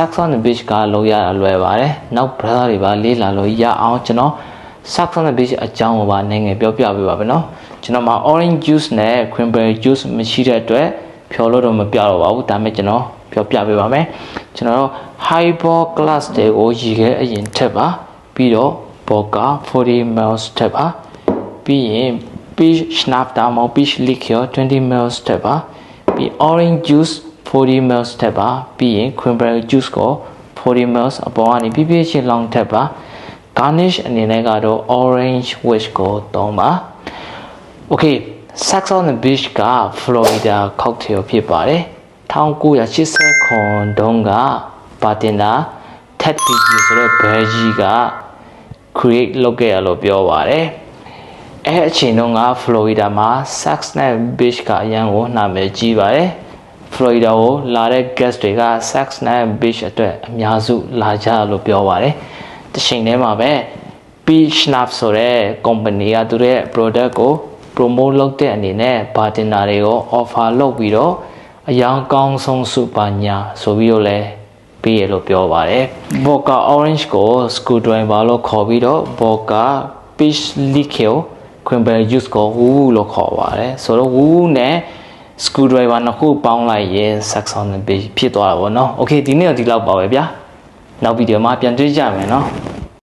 Sax on the Beach ကလောက်ရတာလွယ်ပါတယ်နောက် brother တွေပါလေးလာလို့ရအောင်ကျွန်တော် Sax on the Beach အကြောင်းကိုပါနည်းငယ်ပြောပြပေးပါမယ်နော်ကျွန်တော်မှာ orange juice နဲ့ cranberry juice မရှိတဲ့အတွက်ဖြော်လို့တော့မပြတော့ပါဘူးဒါပေမဲ့ကျွန်တော်ပြောပြပေးပါမယ်ကျွန်တော်တို့ highball glass တွေကိုရည်ခဲ့အရင်ထက်ပါပြီးတော့ vodka 40 ml ထက်ပါပြီးရင် peach schnapps ဒါမှမဟုတ် peach liqueur 20 ml ထက်ပါပြီး orange juice 40 ml ထက်ပါပြီးရင် cranberry juice ကို40 ml အပေါ်ကနေပြည့်ပြည့်ချင်းလောင်းထက်ပါ garnish အနေနဲ့ကတော့ orange wish ကိုသုံးပါ Okay Sax on the Beach က Florida cocktail ဖြစ်ပါတယ်1980ခုတုန်းကပါတင်တာ Ted Piggy ဆိုတဲ့ဘယ်ကြီးက create လုပ်ခဲ့ရလို့ပြောပါတယ်အဲအချိန်တုန်းက Florida မှာ Sax နဲ့ Beach ကအရန်ကိုနာမည်ကြီးပါတယ် Florida ကိုလာတဲ့ guest တွေက Sax နဲ့ Beach အတွက်အများစုလာကြလို့ပြောပါတယ်။တစ်ချိန်တည်းမှာပဲ Beach Schnaps ဆိုတဲ့ company ကသူတို့ရဲ့ product ကို promote လုပ်တဲ့အနေနဲ့ bartender တွေကို offer လုပ်ပြီးတော့အယောင်ကောင်းဆုံးစုပါညာဆိုပြီးတော့လဲပေးရလို့ပြောပါတယ်။ Vodka Orange ကို screwdriver လို့ခေါ်ပြီးတော့ Vodka Peach Liqueur cranberry juice ကို woo လို့ခေါ်ပါတယ်။ဆိုတော့ woo နဲ့ screwdriver နှစ်ခုပေါင်းလိုက်ရင် saxon ဖြစ်သွားတာပေါ့နော်။ Okay ဒီနေ့တော့ဒီလောက်ပါပဲဗျာ။နောက်ဗီဒီယိုမှာပြန်တွေ့ကြမယ်နော်။